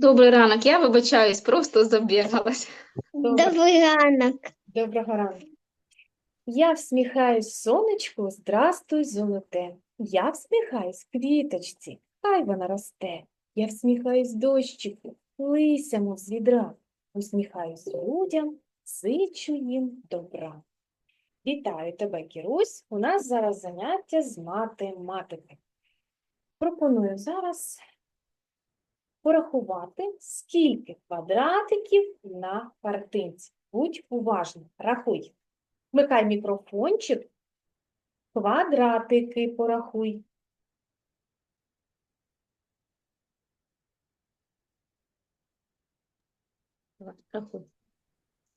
Добрий ранок, я вибачаюсь, просто забігалась. Добрий ранок. Доброго ранку. Я всміхаюсь сонечку, здрастуй, золоте. Я всміхаюсь квіточці, хай вона росте. Я всміхаюсь дощику, лися, мов з відра. Усміхаюсь людям, сичу їм добра. Вітаю тебе, Кірусь. У нас зараз заняття з математики. Пропоную зараз порахувати, скільки квадратиків на картинці. Будь уважний, рахуй. Вмикай мікрофончик, квадратики порахуй. Рахуй.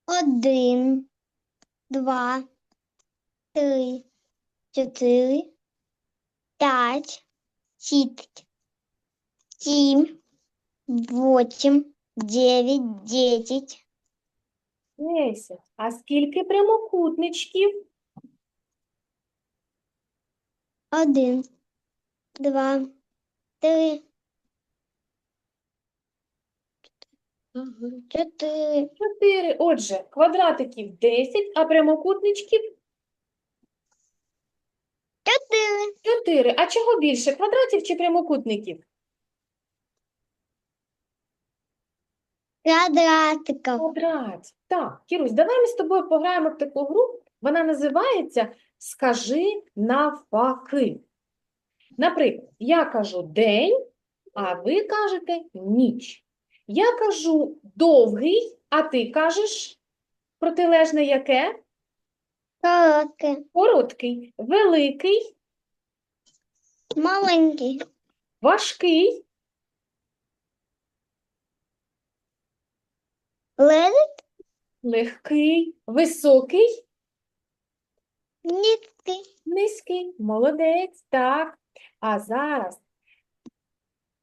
Один, два, три, чотири, п'ять, шість, сім, вісім, дев'ять, десять, Десять. А скільки прямокутничків? один, два, три, чотири, Чотири. Отже, квадратиків 10, а прямокутничків чотири, 4. А чого більше, квадратів чи прямокутників? Квадратиків, Квадрат. Так, Кірусь, давай ми з тобою пограємо в таку гру. Вона називається Скажи навпаки. Наприклад, я кажу день, а ви кажете ніч. Я кажу довгий, а ти кажеш протилежне яке? коротке, Короткий, великий, маленький, важкий, ледик, легкий, високий, низький, низький. Молодець, так. А зараз,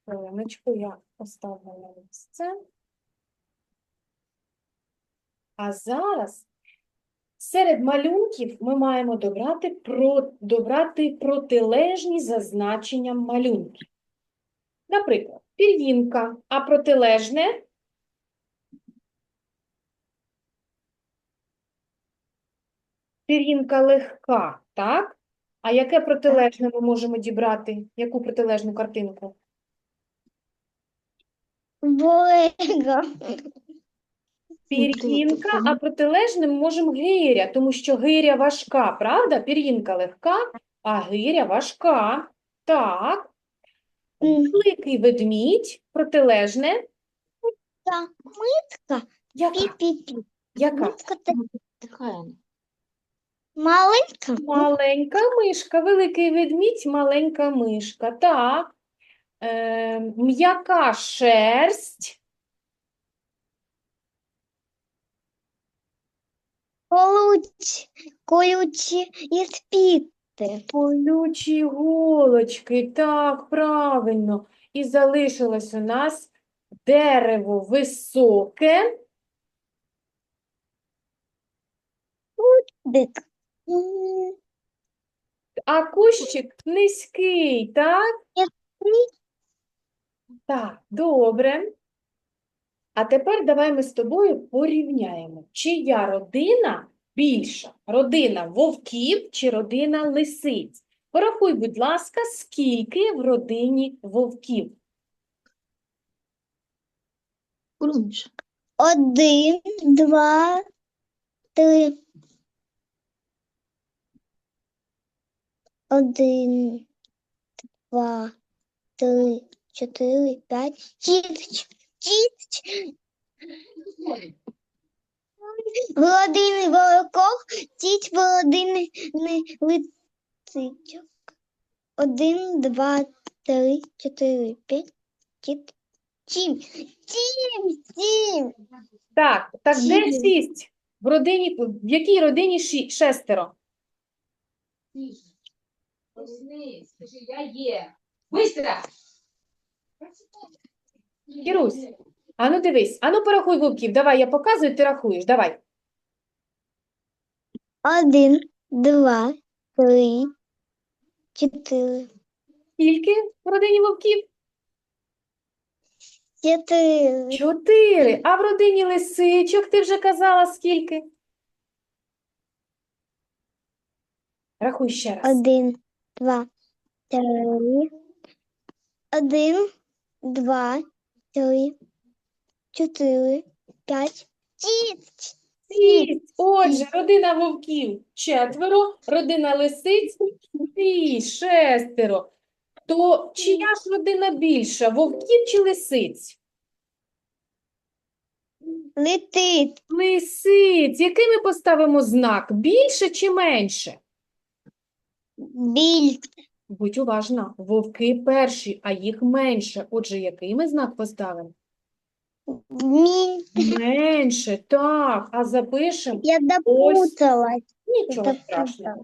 хвилиночку, я поставлю на місце. А зараз серед малюнків ми маємо добрати, про, добрати протилежні за значенням малюнків. Наприклад, пір'їнка, а протилежне пір'їнка легка, так? А яке протилежне ми можемо дібрати? Яку протилежну картинку? Болега. Пір'їнка, а протилежним можемо гиря, тому що гиря важка, правда? Пір'їнка легка, а гиря важка. Так. Великий ведмідь, протилежне. Митка, Яка? пі-пі-пі. Яка? Митка та Така. Маленька, Маленька мишка, великий ведмідь, маленька мишка. Так. Е, м'яка шерсть. колючі, колючі і спіти. Колючі голочки, так, правильно. І залишилось у нас дерево високе, Дик. А кущик низький, так? Так, добре. А тепер давай ми з тобою порівняємо, чия родина більша? Родина вовків чи родина лисиць? Порахуй, будь ласка, скільки в родині вовків? Один, два, три. Один, два, три, чотири, п'ять, шість. Шість. Володимир Волоков, тіть Володимир Лицичок. Один, два, три, чотири, п'ять, шість, сім. Сім, сім. Так, так де шість? В родині, в якій родині ші- шестеро? Возьми, скажи, я є. Быстро! Кірусь, ану дивись, ану порахуй вовків. Давай, я показую, ти рахуєш. Давай. Один, два, три, чотири, Скільки в родині вовків? чотири, Чотири. А в родині лисичок ти вже казала скільки? Рахуй ще раз. один, два, три, один, два, три, чотири, п'ять, шість. Шість. Отже, родина вовків четверо, родина лисиць шість, шестеро. То чия ж родина більша, вовків чи лисиць? Летить Лисиць. Який ми поставимо знак? Більше чи менше? Біль, Будь уважна, вовки перші, а їх менше. Отже, який ми знак поставимо? міль. Менше, так. А запишемо Я допуталась. нічого страшного.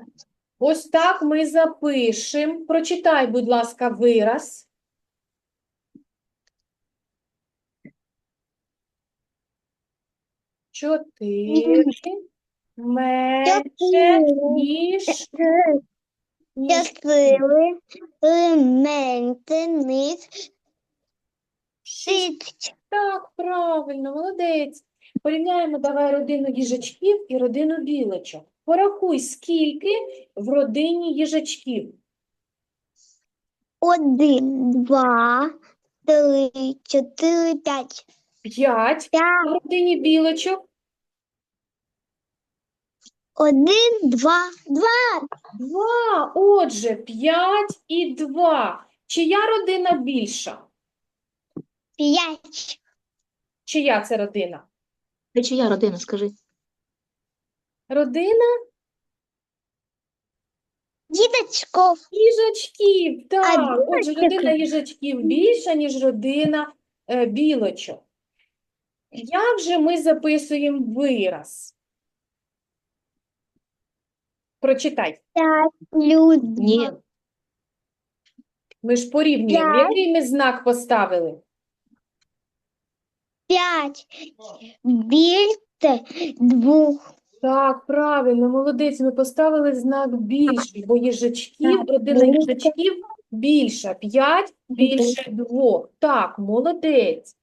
Ось так ми запишемо. Прочитай, будь ласка, вираз. Чотири менше, ніж, ніж Чотири, менше, низ, шість. Так, правильно, молодець. Порівняємо давай родину їжачків і родину білочок. Порахуй, скільки в родині їжачків. Один, два, три, чотири, п'ять. П'ять. П'ять. в родині білочок Один, два, два. два. Отже, п'ять і два. Чия родина більша? П'ять. Чия це родина? Це чия родина, скажи? Родина Діточков. їжачків. Так, отже, білочки? родина їжачків більша, ніж родина е, білочок. Як же ми записуємо вираз? Прочитай. П'ять плюс Ні. два. Ми ж порівнюємо. П'ять. Який ми знак поставили? П'ять. Більше двох. Так, правильно, молодець. Ми поставили знак більший, бо їжачків, Так, родина більше. їжачків більша. П'ять більше двох. Так, молодець.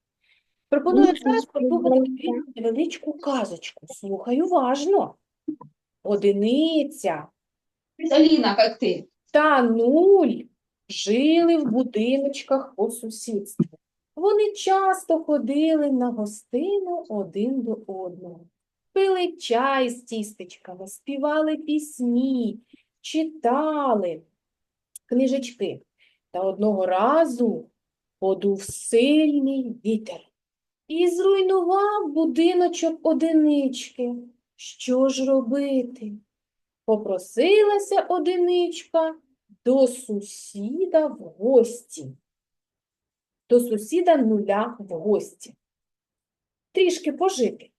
Пропоную Більше зараз послухати більше. невеличку казочку. Слухай уважно. Одиниця Алина, как ты? та нуль жили в будиночках по сусідству. Вони часто ходили на гостину один до одного. Пили чай з тістечками, співали пісні, читали книжечки. Та одного разу подув сильний вітер і зруйнував будиночок одинички. Що ж робити? Попросилася одиничка до сусіда в гості. До сусіда нуля в гості. Трішки пожити.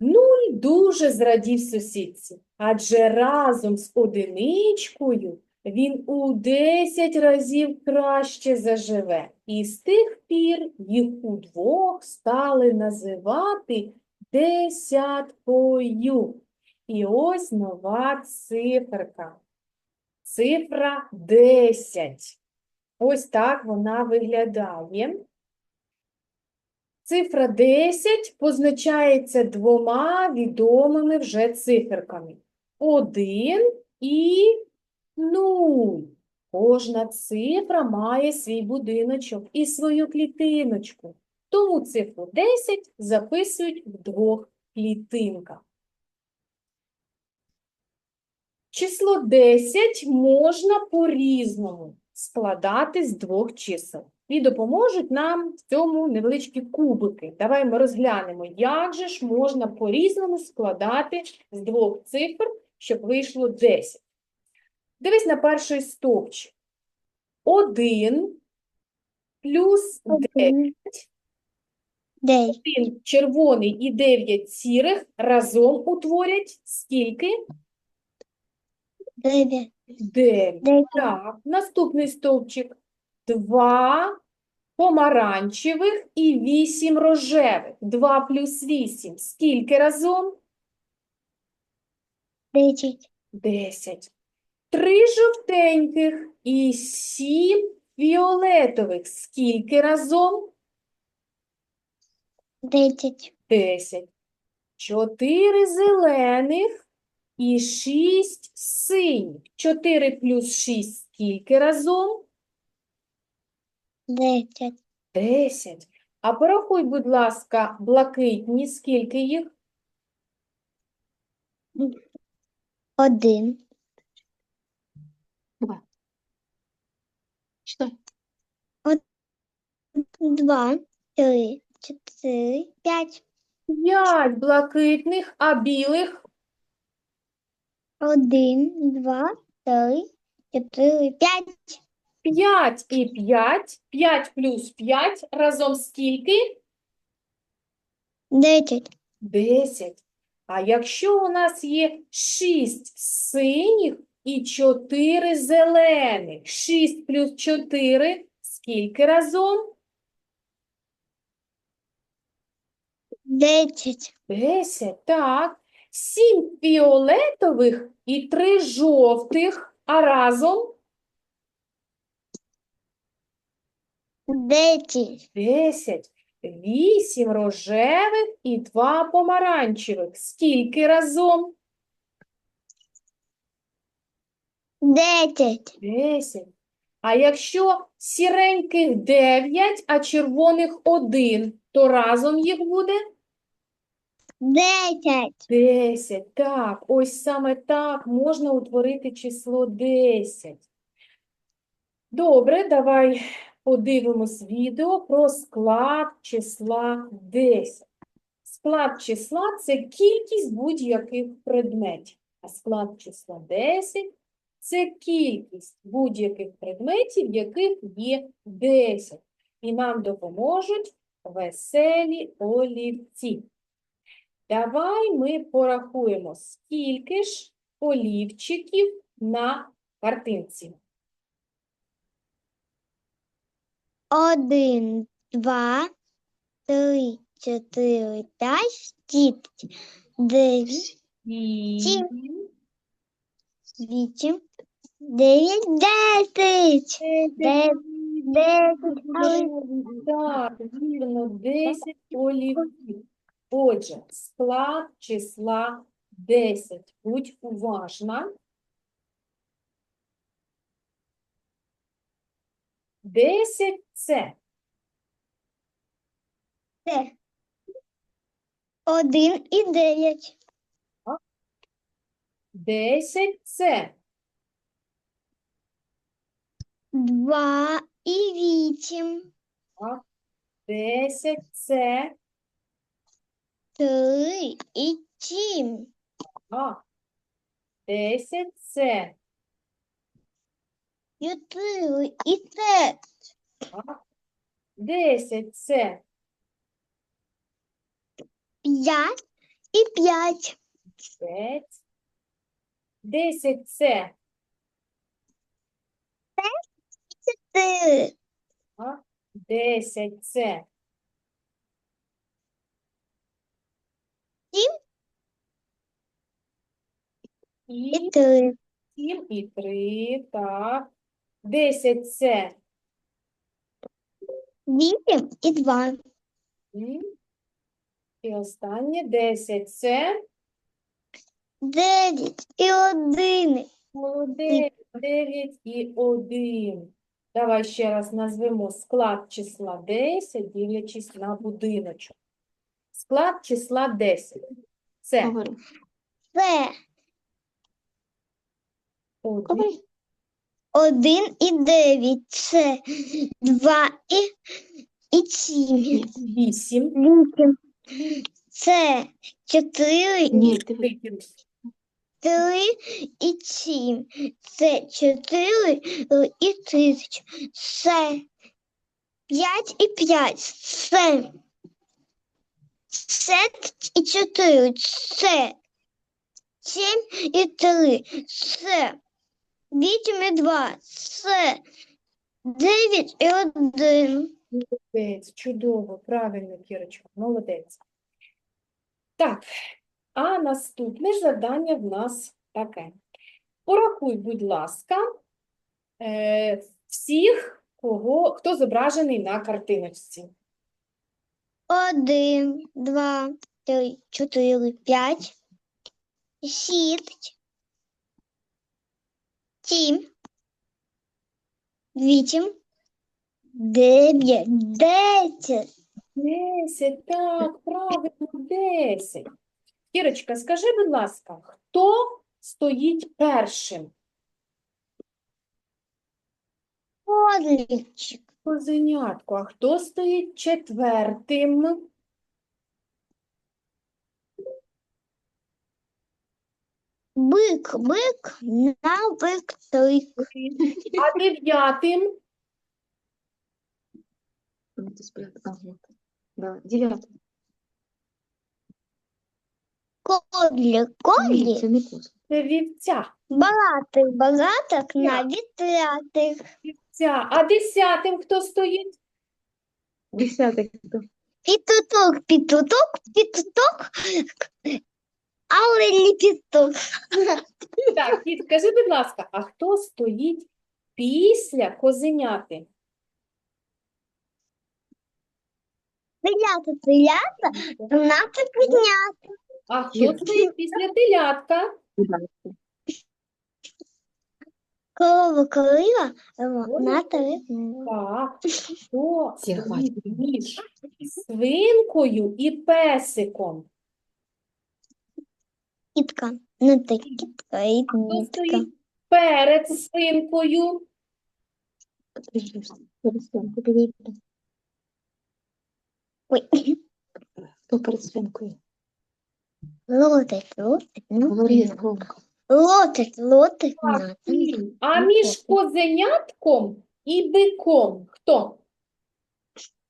Нуль дуже зрадів сусідці, адже разом з одиничкою він у десять разів краще заживе. І з тих пір їх удвох стали називати десяткою. І ось нова циферка. Цифра 10. Ось так вона виглядає. Цифра 10 позначається двома відомими вже циферками. 1 і 0. Кожна цифра має свій будиночок і свою клітиночку. Тому цифру 10 записують в двох клітинках. Число 10 можна по-різному складати з двох чисел. І допоможуть нам в цьому невеличкі кубики. Давай ми розглянемо, як же ж можна по-різному складати з двох цифр, щоб вийшло 10. Дивись на перший стовпчик. 1 плюс 9. Дев'ять. Один червоний і 9 сірих разом утворять скільки? Дев'ять. 9. Дев'ять. Так, наступний стовпчик. Два помаранчевих і вісім рожевих. Два плюс вісім. Скільки разом? Десять. Десять. Три жовтеньких і сім фіолетових. Скільки разом? Десять. 10. 4 зелених і 6 синіх. 4 плюс 6 скільки разом? Десять. 10. А порахуй, будь ласка, блакитні, скільки їх? Один. Два. Читай. Два. Три. Чотири. П'ять. 5 блакитних, а білих? Один. Два. Три. Чотири. П'ять. 5 і 5. 5 плюс 5 разом скільки? Десять. 10. А якщо у нас є 6 синіх і 4 зелених, 6 плюс 4 скільки разом? Десять. 10, так. 7 фіолетових і 3 жовтих, а разом Десять. 10. 8 рожевих і 2 помаранчевих. Скільки разом? Десять. 10. А якщо сіреньких 9, а червоних 1, то разом їх буде Десять. 10. Так, ось саме так можна утворити число 10. Добре, давай подивимось відео про склад числа 10. Склад числа – це кількість будь-яких предметів. А склад числа 10 – це кількість будь-яких предметів, яких є 10. І нам допоможуть веселі олівці. Давай ми порахуємо, скільки ж олівчиків на картинці. Один, два, три, чотири, п'ять, шість, дев'ять, Сім, вісім, дев'ять, десять. Десять. Десять. Так, вірно, 10 олівців. Отже, склад числа 10. Будь уважна. 10 – це Це Один і дев'ять. 10 – це Два і вісім. 10 – це Три і сім. а, 10 – це Чотири і п'ять. 10 – це П'ять і п'ять. 5, 10 – це Чотири. а, 10 – це Сім. і І три. 7 і 3, так. 10 – це Вісім і два. і останнє 10 – це Дев'ять і один. молодець, 9 і 1. Давай ще раз назвемо склад числа 10, дивлячись на будиночок. Склад числа 10 – це. Це 1, один і дев'ять. Це два і, і сім. Ні. 8, Вісім. Це чотири Ні, дивись. три і сім. Це чотири е, і тисяч. Це п'ять і п'ять. Це це і чотири. Це сім і три. Це вісім і два. Це дев'ять і один. Молодець, чудово, правильно, Кірочка, молодець. Так, а наступне завдання в нас таке. Порахуй, будь ласка, е, всіх, кого, хто зображений на картиночці. Один, два, три, чотири, п'ять, шість, сім, вісім, дев'ять, десять. Десять, так, правильно, десять. Кірочка, скажи, будь ласка, хто стоїть першим? Козличик, Козенятко, а хто стоїть четвертим? бик, бик, на бик, трик. А дев'ятим? Ты спрятал. А, вот. Да, девятый. Кодлик, кодлик, Це не кос. Це вівця. багатий, багаток на вітрятих. Вівця. А десятим хто стоїть? Десятый. кто? Пітуток, пітуток, пітуток, але ліпіток. Так, Кіт, скажи, будь ласка, а хто стоїть після козеняти? Телята, телята, надо підняти. А хто стоїть після телятка? Корова, корова, на три. Так, хто Всі, хватить. між свинкою і песиком? Кітка, ну так кітка і Хто стоїть перед свинкою? Перед. Ой, Хто перед свинкою? Лотик, лотик, ну, громко. лотик, лотик, на. ні. А між козенятком і биком хто?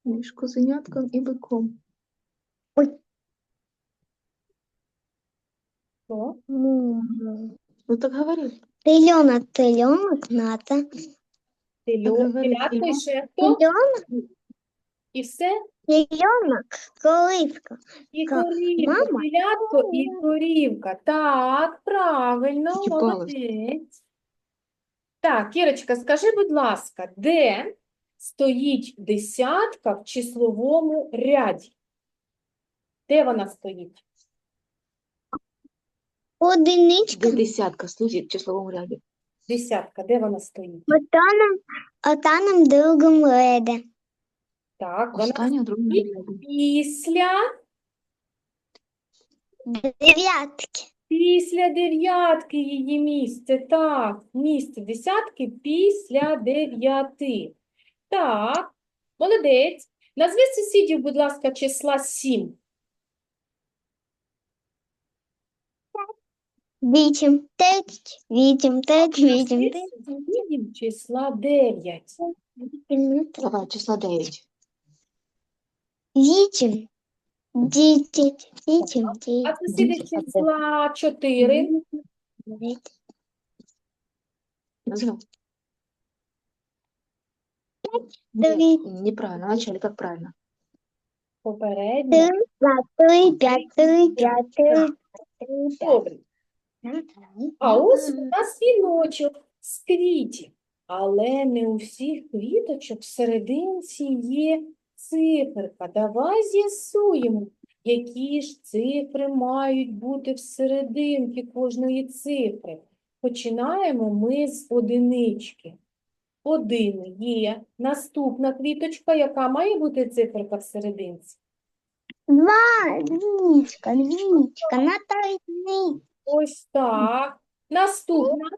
Між козенятком і биком. Хто? Ну так говори. Теленок, теленок, ната. Телю- говори, Телятко і ще хто? Теленок, І все? Теленок, коливка. І корівка, мама? телятко і корівка. Так, правильно, молодець. Так, Кірочка, скажи, будь ласка, де стоїть десятка в числовому ряді? Де вона стоїть? Одиничка. Де десятка стоїть в числовому ряді? Десятка, де вона стоїть? Отаном, отаном другом ряді. Так, вона в другому після, Дев'ятки. після дев'ятки її місце. Так, місце десятки після дев'яти. Так, молодець. Назви сусідів, будь ласка, числа сім. Вісім, дев'ять, вісім, дев'ять, вісім, Назви сусідів числа дев'ять. Давай, числа 9. Вісім, десять, вісім, А дев'ять, сусіди числа чотири. дев'ять. Называй. Дев'ять. Нет, неправильно. Вначале как правильно? Попередньо. Три, п'ять. Добре. А ось у нас віночок з квітів, але не у всіх квіточок всерединці є циферка. Давай з'ясуємо, які ж цифри мають бути всерединці кожної цифри. Починаємо ми з одинички. Один є. Наступна квіточка, яка має бути циферка всерединці? Два, двічка, двічка, на три. Ось так. Наступна.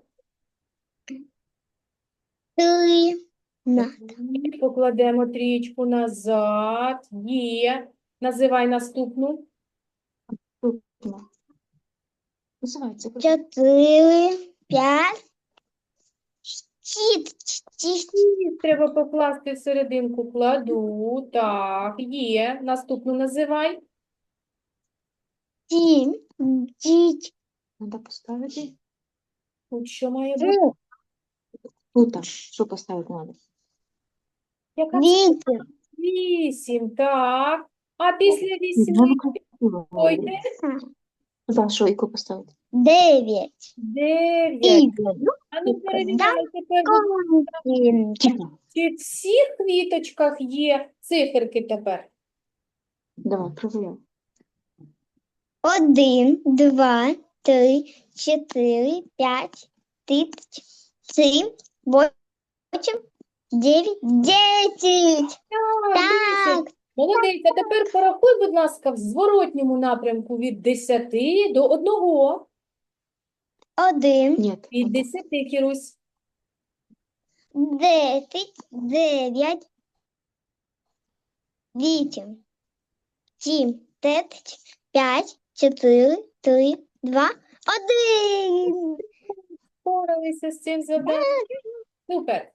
три. І покладемо трієчку назад. Є. Називай наступну. Чотири, п'ять, шість, Треба покласти в серединку. Кладу. Так, є. Наступну називай. сім, Надо поставить. Тут що має бути? Тут. Что поставить надо? Яка вісім, Вісім. Так. А після Ой, говорить. За що яку поставити? дев'ять, дев'ять. А ну перевіряй тепер, чи в всіх квіточках є циферки тепер? Давай, провіряй. Один, два, три, чотири, п'ять, шість, сім, восемь, дев'ять, десять. Так, Молодець, а тепер порахуй, будь ласка, в зворотньому напрямку від 10 до 1. один, Ні. Від 10, Кірусь. десять, дев'ять, вісім, сім, дев'ять, п'ять, чотири, три, два, один. Впоралися з цим завданням. Супер.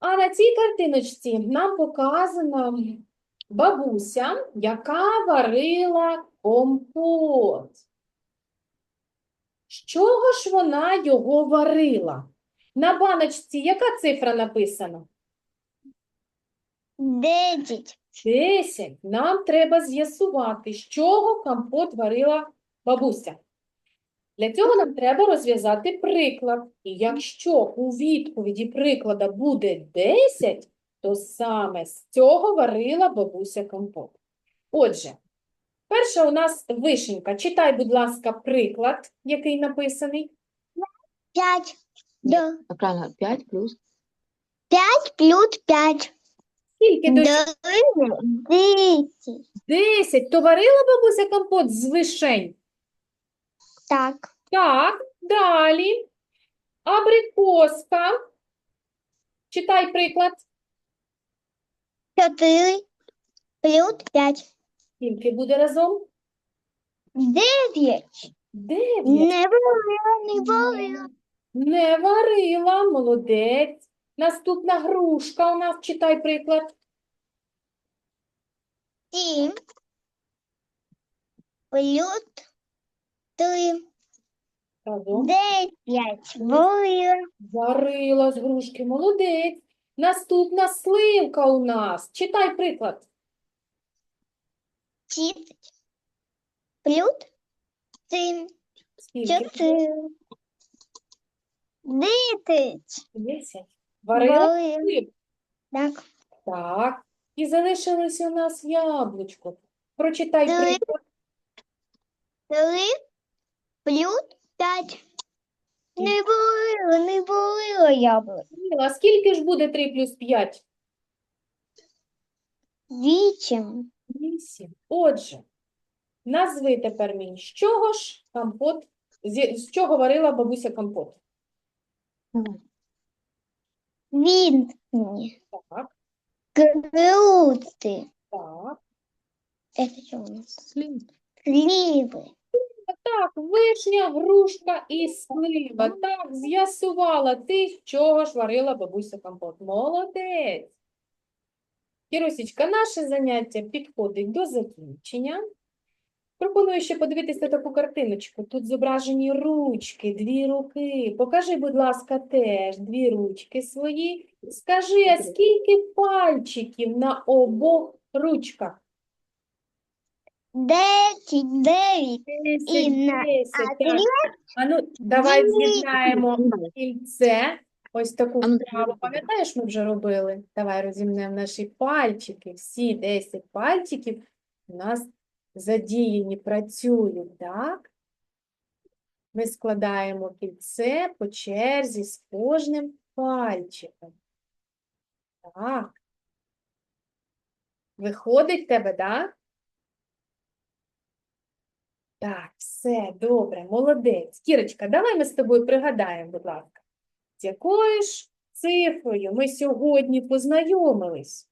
А на цій картиночці нам показана бабуся, яка варила компот. З чого ж вона його варила? На баночці яка цифра написана? Десять. 10. Нам треба з'ясувати, з чого компот варила бабуся. Для цього нам треба розв'язати приклад. І якщо у відповіді приклада буде 10, то саме з цього варила бабуся компот. Отже, перша у нас вишенька. Читай, будь ласка, приклад, який написаний. П'ять. Ні. Да. Правильно, 5 плюс. П'ять плюс п'ять. Скільки до Десять. 10. То варила бабуся компот з вишень? Так. Так, далі. Абрикоска. Читай приклад. Чотири плюс п'ять. Скільки буде разом? Дев'ять. Дев'ять. Не варила, не варила. Не варила, молодець. Наступна грушка у нас, читай приклад. Сім плюс три. Разом. Дев'ять. Варила. Варила з грушки, молодець. Наступна сливка у нас. Читай приклад. Шість плюс сім. Скільки? Чотири. Десять. Десять. Варила сливку. Так. Так. І залишилось у нас яблучко. Прочитай Три. приклад. Три плюс п'ять. Не варила, не варила яблук. А скільки ж буде 3 плюс 5? Вісім. Вісім. Отже, назви тепер мені, з чого ж компот, з, з чого варила бабуся компот? Він. Так, Крути. так. Это що у нас? Слів. Сливи. Так, вишня, грушка і слива. Так, з'ясувала ти, з чого ж варила бабуся компот. Молодець. Кірусічка, наше заняття підходить до закінчення. Пропоную ще подивитися таку картиночку. Тут зображені ручки, дві руки. Покажи, будь ласка, теж дві ручки свої. Скажи, а скільки пальчиків на обох ручках? Десять, дев'ять. Десять, на- десять, а ну, давай з'єднаємо кільце. Ось таку А ну, вправу. Пам'ятаєш, ми вже робили? Давай розімнемо наші пальчики. Всі 10 пальчиків у нас задіяні, працюють, так? Ми складаємо кільце по черзі з кожним пальчиком. Так. Виходить в тебе, так? Так, все, добре, молодець. Кірочка, давай ми з тобою пригадаємо, будь ласка, з якою ж цифрою ми сьогодні познайомились?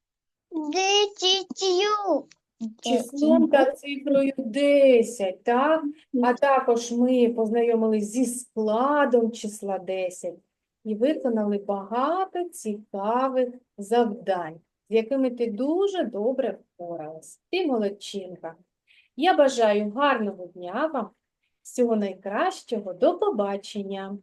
Десятью. Числом та цифрою 10, так? А також ми познайомились зі складом числа 10 і виконали багато цікавих завдань, з якими ти дуже добре впоралась. Ти молодчинка. Я бажаю гарного дня вам, всього найкращого, до побачення.